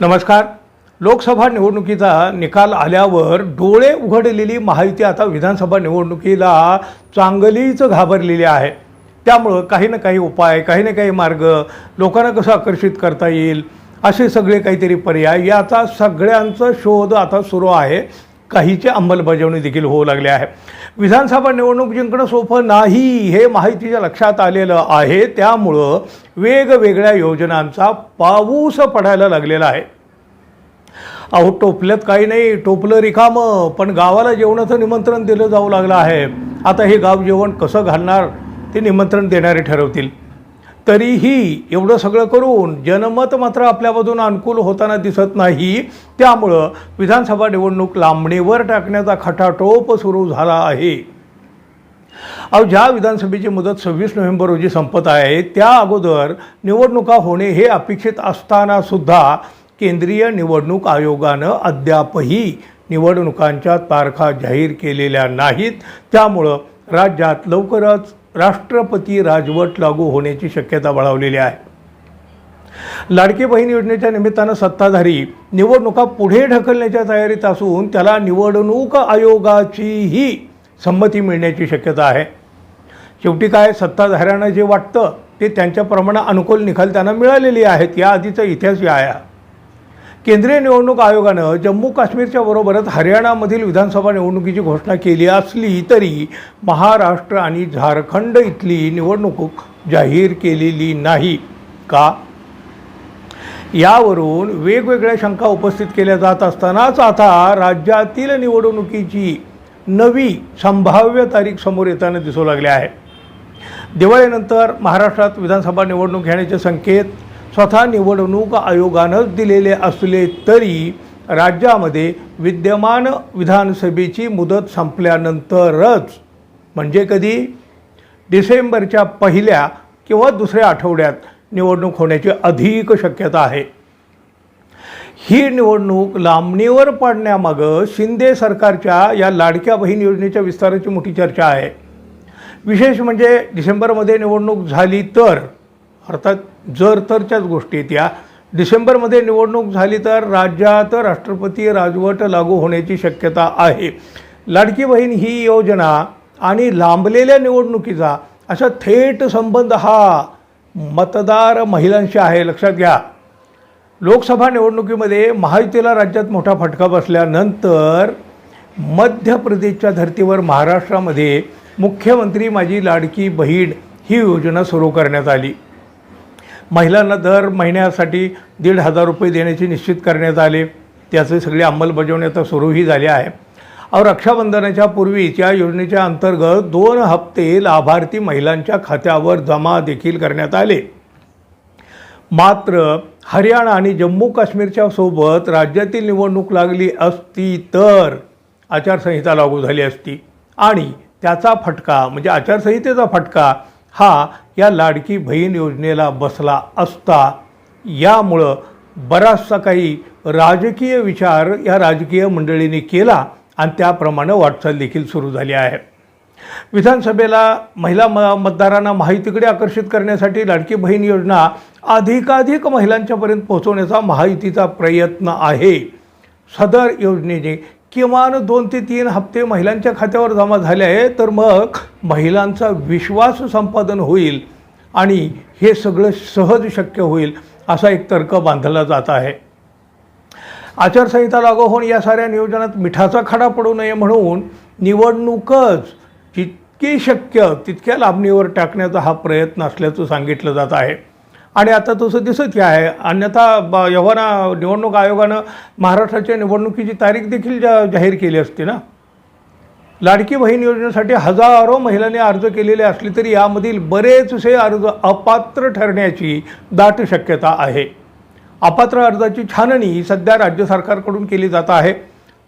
नमस्कार. लोकसभा निवडणुकीचा निकाल आल्यावर डोळे उघडलेली माहिती आता विधानसभा निवडणुकीला चांगलीच घाबरलेली आहे. त्यामुळं काही ना काही उपाय काही ना काही मार्ग लोकांना कसं आकर्षित करता येईल असे सगळे काहीतरी पर्याय याचा सगळ्यांचा शोध आता सुरू आहे. काहीची अंमलबजावणी देखील होऊ लागली आहे. विधानसभा निवडणूक जिंकणं सोपं नाही हे माहितीच्या लक्षात आलेलं आहे. त्यामुळं वेगवेगळ्या योजनांचा पाऊस पडायला लागलेला आहे. अहो टोपल्यात काही नाही टोपलं रिकामं पण गावाला जेवणाचं निमंत्रण दिलं जाऊ लागलं आहे. आता हे गाव जेवण कसं घालणार ते निमंत्रण देणारे ठरवतील. तरीही एवढं सगळं करून जनमत मात्र आपल्यामधून अनुकूल होताना दिसत नाही. त्यामुळं विधानसभा निवडणूक लांबणीवर टाकण्याचा खटाटोप सुरू झाला आहे. अहो ज्या विधानसभेची मुदत सव्वीस नोव्हेंबर रोजी संपत आहे त्या अगोदर निवडणुका होणे हे अपेक्षित असताना सुद्धा केंद्रीय निवडणूक आयोगानं अद्यापही निवडणुकांच्या तारखा जाहीर केलेल्या नाहीत. त्यामुळं राज्यात लवकरच राष्ट्रपती राजवट लागू होण्याची शक्यता बळावलेली आहे. लाडकी बहीण योजनेच्या निमित्तानं सत्ताधारी निवडणुका पुढे ढकलण्याच्या तयारीत असून त्याला निवडणूक आयोगाचीही संमती मिळण्याची शक्यता आहे. शेवटी काय सत्ताधाऱ्यांना जे वाटतं ते त्यांच्याप्रमाणे अनुकूल निकाल त्यांना मिळालेली आहेत या आधीचा इतिहास या आहे. केंद्रीय निवडणूक आयोगानं जम्मू काश्मीरच्या बरोबरच हरियाणामधील विधानसभा निवडणुकीची घोषणा केली असली तरी महाराष्ट्र आणि झारखंड इथली निवडणूक जाहीर केलेली नाही. का? यावरून वेगवेगळ्या शंका उपस्थित केल्या जात असतानाच आता राज्यातील निवडणुकीची नवी संभाव्य तारीख समोर येताना दिसू लागली आहे. दिवाळीनंतर महाराष्ट्रात विधानसभा निवडणूक घेण्याचे संकेत स्वतः निवडणूक आयोगानंच दिलेले असले तरी राज्यामध्ये विद्यमान विधानसभेची मुदत संपल्यानंतरच म्हणजे कधी? डिसेंबरच्या पहिल्या किंवा दुसऱ्या आठवड्यात निवडणूक होण्याची अधिक शक्यता आहे. ही निवडणूक लांबणीवर पाडण्यामागं शिंदे सरकारच्या या लाडक्या बहीण योजनेच्या विस्ताराची मोठी चर्चा आहे. विशेष म्हणजे डिसेंबरमध्ये निवडणूक झाली तर अर्थात जर तरच्याच गोष्टी आहेत या डिसेंबरमध्ये निवडणूक झाली तर राज्यात राष्ट्रपती राजवट लागू होण्याची शक्यता आहे. लाडकी बहीण ही योजना आणि लांबलेल्या निवडणुकीचा असा थेट संबंध हा मतदार महिलांशी आहे. लक्षात घ्या. लोकसभा निवडणुकीमध्ये महायुतीला राज्यात मोठा फटका बसल्यानंतर मध्य प्रदेशच्या धर्तीवर महाराष्ट्रामध्ये मुख्यमंत्री माझी लाडकी बहीण ही योजना सुरू करण्यात आली. महिलांना दर महिन्यासाठी दीड हजार रुपये देण्याचे निश्चित करण्यात आले. त्याचे सगळी अंमलबजावणी आता सुरूही झाली आहे. अहो रक्षाबंधनाच्या पूर्वीच या योजनेच्या अंतर्गत दोन हप्ते लाभार्थी महिलांच्या खात्यावर जमा देखील करण्यात आले. मात्र हरियाणा आणि जम्मू काश्मीरच्या सोबत राज्यातील निवडणूक लागली असती तर आचारसंहिता लागू झाली असती. आणि त्याचा फटका म्हणजे आचारसंहितेचा फटका हा या लाडकी बहीण योजनेला बसला असता यामुळं बराचसा काही राजकीय विचार या राजकीय मंडळींनी केला आणि त्याप्रमाणे वाटचाल देखील सुरू झाली आहे. विधानसभेला महिला म मतदारांना माहितीकडे आकर्षित करण्यासाठी लाडकी बहीण योजना अधिकाधिक महिलांच्यापर्यंत पोहोचवण्याचा महायुतीचा प्रयत्न आहे. सदर योजनेने किमान दोन ते तीन हप्ते महिलांच्या खात्यावर जमा झाले आहे तर मग महिलांचा विश्वास संपादन होईल आणि हे सगळं सहज शक्य होईल असा एक तर्क बांधला जात आहे. आचारसंहिता लागू होऊन या साऱ्या नियोजनात मिठाचा खडा पडू नये म्हणून निवडणूकच जितकी शक्य तितक्या लांबणीवर टाकण्याचा हा प्रयत्न असल्याचं सांगितलं जात आहे. आणि आता तसं दिसत आहे. अन्यथा ब यव्हाना निवडणूक आयोगानं महाराष्ट्राच्या निवडणुकीची तारीख देखील जा जाहीर केली असते ना? लाडकी बहीण योजनेसाठी हजारो महिलांनी अर्ज केलेले असले तरी यामधील बरेचसे अर्ज अपात्र ठरण्याची दाट शक्यता आहे. अपात्र अर्जाची छाननी सध्या राज्य सरकारकडून केली जात आहे.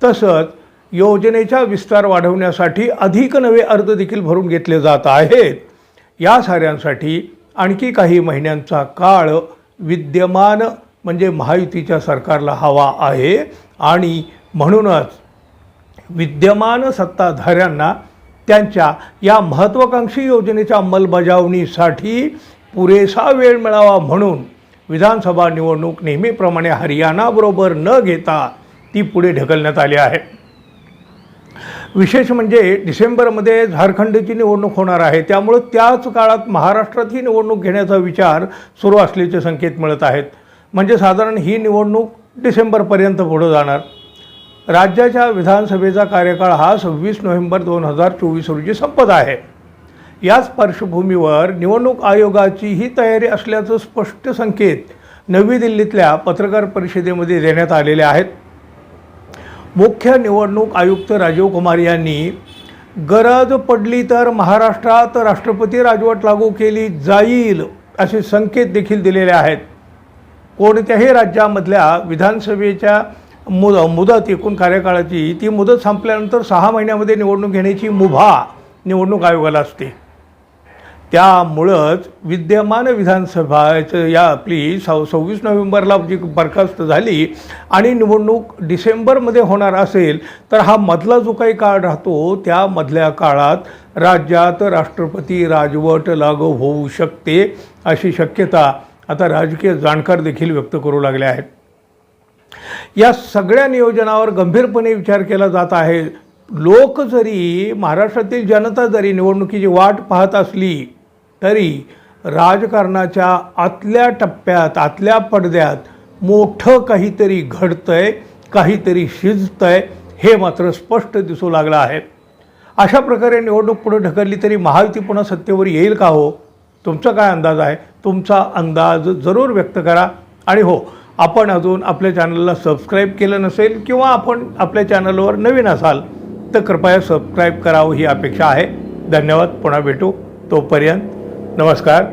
तसंच योजनेचा विस्तार वाढवण्यासाठी अधिक नवे अर्ज देखील भरून घेतले जात आहेत. या साऱ्यांसाठी आणखी काही महिन्यांचा काळ विद्यमान म्हणजे महायुतीच्या सरकारला हवा आहे. आणि म्हणूनच विद्यमान सत्ताधाऱ्यांना त्यांच्या या महत्त्वाकांक्षी योजनेच्या अंमलबजावणीसाठी पुरेसा वेळ मिळावा म्हणून विधानसभा निवडणूक नेहमीप्रमाणे हरियाणाबरोबर न घेता ती पुढे ढकलण्यात आली आहे. विशेष म्हणजे डिसेंबरमध्ये झारखंडची निवडणूक होणार आहे. त्यामुळं त्याच काळात महाराष्ट्रात ही निवडणूक घेण्याचा विचार सुरू असल्याचे संकेत मिळत आहेत. म्हणजे साधारण ही निवडणूक डिसेंबरपर्यंत पुढं जाणार. राज्याच्या विधानसभेचा कार्यकाळ हा सव्वीस नोव्हेंबर दोन हजार चोवीस रोजी संपत आहे. याच पार्श्वभूमीवर निवडणूक आयोगाची ही तयारी असल्याचं स्पष्ट संकेत नवी दिल्लीतल्या पत्रकार परिषदेमध्ये देण्यात आलेले आहेत. मुख्य निवडणूक आयुक्त राजीव कुमार यांनी गरज पडली तर महाराष्ट्रात राष्ट्रपती राजवट लागू केली जाईल असे संकेत देखील दिलेले आहेत. कोणत्याही राज्यामधल्या विधानसभेच्या मुद मुदत एकूण कार्यकाळाची ती मुदत संपल्यानंतर सहा महिन्यामध्ये निवडणूक घेण्याची मुभा निवडणूक आयोगाला असते. त्यामुळंच विद्यमान विधानसभाचं या आपली सव सव्वीस नोव्हेंबरला जी बरखास्त झाली आणि निवडणूक डिसेंबरमध्ये होणार असेल तर हा मधला जो काही काळ राहतो त्या मधल्या काळात राज्यात राष्ट्रपती राजवट लागू होऊ शकते अशी शक्यता आता राजकीय जाणकार देखील व्यक्त करू लागले आहेत. या सगळ्या नियोजनावर गंभीरपणे विचार केला जात आहे. लोक जरी महाराष्ट्रातील जनता जरी निवडणुकीची वाट पाहत असली तरी राजकारणाच्या आतल्या टप्प्यात आतल्या पडद्यात मोठं काहीतरी घडतंय काहीतरी शिजतंय हे मात्र स्पष्ट दिसू लागलं आहे. अशा प्रकारे निवडणूक पुढे ढकलली तरी महायुती पुन्हा सत्तेवर येईल का हो? तुमचा काय अंदाज आहे? तुमचा अंदाज जरूर व्यक्त करा. आणि हो आपण अजून आपल्या चॅनलला सबस्क्राईब केलं नसेल किंवा आपण आपल्या चॅनलवर नवीन असाल तर कृपया सबस्क्राईब करावं ही अपेक्षा आहे. धन्यवाद. पुन्हा भेटू. तोपर्यंत नमस्कार.